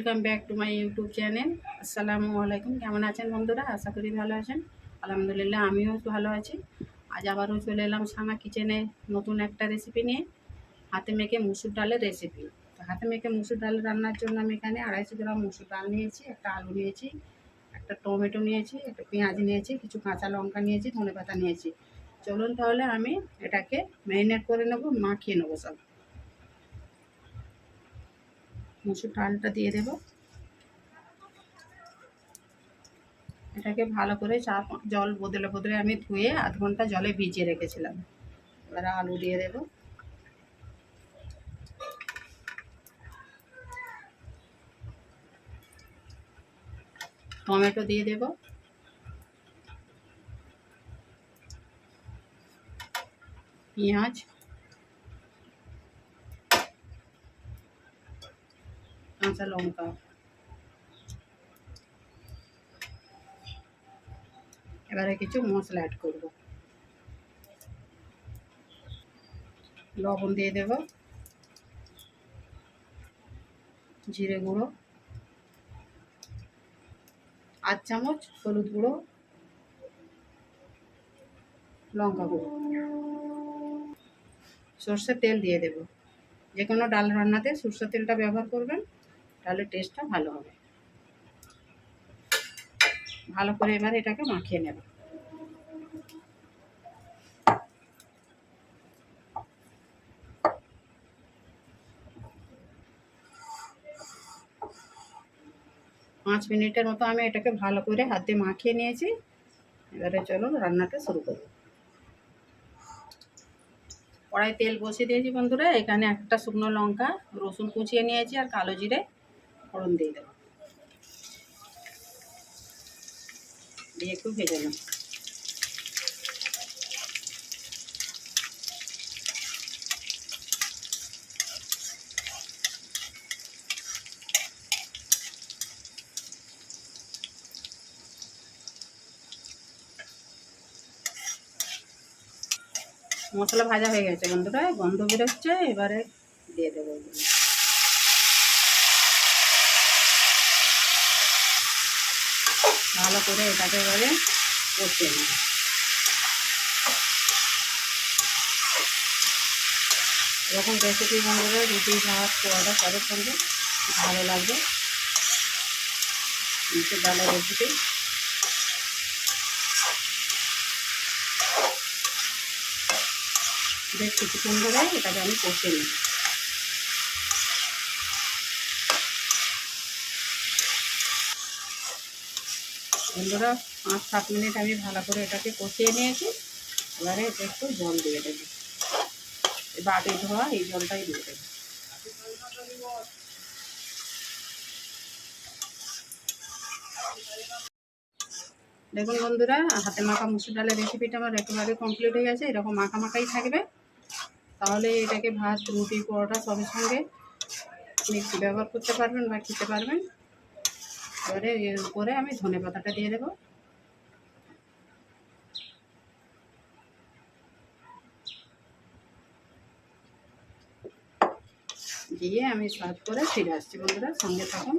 Welcome back to my YouTube channel আসসালামু আলাইকুম কেমন আছেন বন্ধুরা? আশা করি ভালো আছেন। আলহামদুলিল্লাহ, আমিও ভালো আছি। আজ আবারও চলে এলাম সানা কিচেনে নতুন একটা রেসিপি নিয়ে, হাতে মেখে মুসুর ডালের রেসিপি তো হাতে মেখে মুসুর ডাল রান্নার জন্য আমি এখানে আড়াইশো গ্রাম মুসুর ডাল নিয়েছি, একটা আলু নিয়েছি, একটা টমেটো নিয়েছি, একটা পেঁয়াজ নিয়েছি, কিছু কাঁচা লঙ্কা নিয়েছি ধনে পাতা নিয়েছি। চলুন তাহলে আমি এটাকে ম্যারিনেট করে নেব, মাখিয়ে নেব সব। মুসুর ডালটা দিয়ে দেব। এটাকে ভালো করে চা জল বদলে বদলে আমি ধুয়ে আধ ঘণ্টা জলে ভিজিয়ে রেখেছিলাম। এবারে আলু দিয়ে দেব। টমেটো দিয়ে দেব। পেঁয়াজ কাঁচা লঙ্কা। এবারে কিছু মশলা অ্যাড করব। লবণ দিয়ে দেব। জিরে গুঁড়ো। আধ চামচ হলুদ গুঁড়ো। লঙ্কা গুঁড়ো। সর্ষের তেল দিয়ে দেব। যে কোনো ডাল রান্নাতে সর্ষের তেলটা ব্যবহার করবেন। তাহলে টেস্টটা ভালো হবে। ভালো করে এবার এটাকে মাখিয়ে নেব। পাঁচ মিনিটের মতো আমি এটাকে ভালো করে হাতে মাখিয়ে নিয়েছি। এবারে চলো রান্নাটা শুরু করব কড়াই তেল বসিয়ে দিয়েছি বন্ধুরা। এখানে একটা শুকনো লঙ্কা, রসুন কুচিয়ে নিয়েছি আর কালো জিরে। ফোড়ন দিয়ে দেবো। দিয়ে একটু ভেজে নেব। মশলা ভাজা হয়ে গেছে বন্ধুরা, গন্ধ বেরোচ্ছে, এবারে দিয়ে দেবো। ভালো করে এটাকে এবারে কষিয়ে নেব। এরকম রেসিপি বন্ধুরা রুটি, ভাত পোয়াটা সবের সঙ্গে ভালো লাগবে। ডালের রেসিপি বেশ কিছুক্ষণ ধরে এটাকে আমি কষিয়ে নিই বন্ধুরা, পাঁচ সাত মিনিট আমি ভালো করে এটাকে কষিয়ে নিয়েছি। এবারে এতে একটু জল দিয়ে দেবো। বাটি ধোয়া, এই জলটাই দিয়ে দেবো। দেখুন বন্ধুরা, হাতে মাখা মুসুর ডালের রেসিপিটা আমার একেবারে কমপ্লিট হয়ে গেছে। এরকম মাখা মাখাই থাকবে। তাহলে এটাকে ভাত, রুটি, পরোটা সবের সঙ্গে ব্যবহার করতে পারবেন বা খেতে পারবেন। এবারে এর উপরে আমি ধনে পাতাটা দিয়ে দেবো। দিয়ে আমি সার্ভ করে ফিরে আসছি বন্ধুরা, সঙ্গে থাকুন।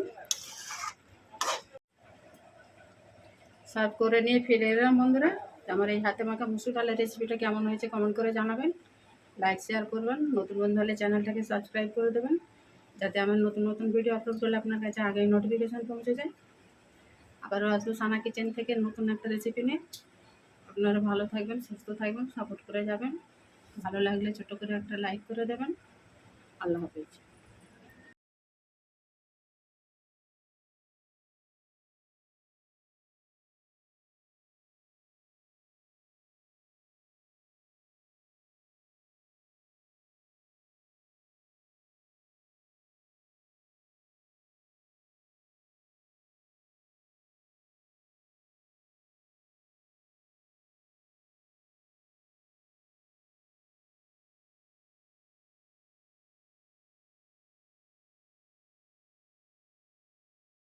সার্ভ করে নিয়ে ফিরে এলাম বন্ধুরা। আমার এই হাতে মাখা মুসুর ডালের রেসিপিটা কেমন হয়েছে কমেন্ট করে জানাবেন। লাইক, শেয়ার করবেন। নতুন বন্ধু হলে চ্যানেলটাকে সাবস্ক্রাইব করে দেবেন। যাতে আমার নতুন নতুন ভিডিও আপলোড করলে আপনার কাছে আগে নোটিফিকেশান পৌঁছে যায়। আবারও আসব সানা কিচেন থেকে নতুন একটা রেসিপি নিয়ে। আপনারা ভালো থাকবেন, সুস্থ থাকবেন সাপোর্ট করে যাবেন। ভালো লাগলে ছোটো করে একটা লাইক করে দেবেন। আল্লাহ হাফিজ।